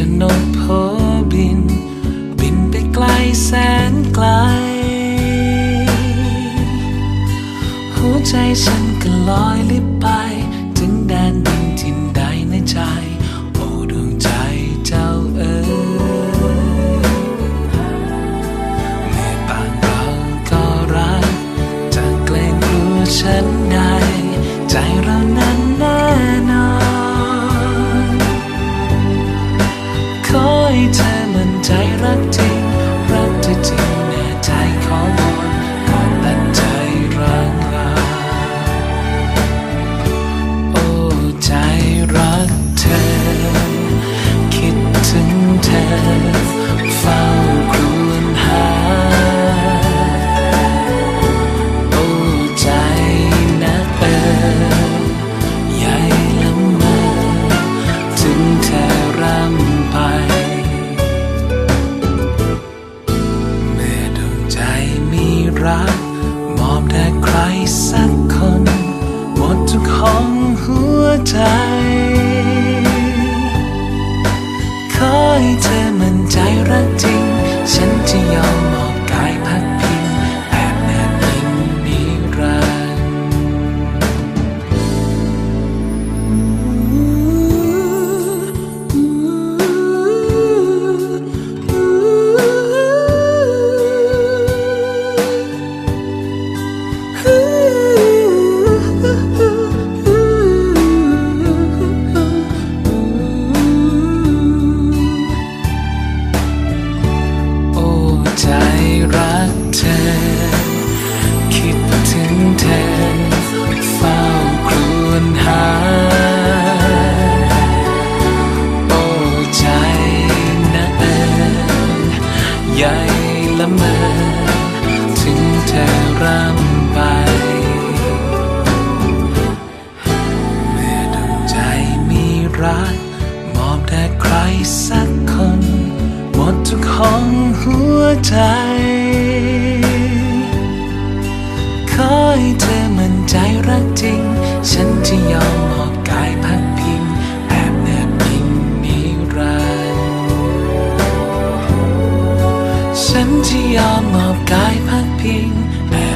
จะนกพอบิน บินไปไกลแสนไกล หัวใจฉันก็ลอยลิบ เฝ้าครวญหา โอ้ใจนักเอ๋ยใหญ่ละเมอถึงเธอร่ำไป เมื่อดวงใจมีรัก มอบแด่ใครสักคน ให้เธอมั่นใจรักจริง ฉันจะยอม รักมอบแด่ใครสักคน หมดทุกห้องหัวใจ ขอให้เธอมั่นใจรักจริง ฉันจะยอมมอบกายพักพิงแอบแนบยิงนิรันดร์ฉันจะยอมมอบกายพักพิงแอบ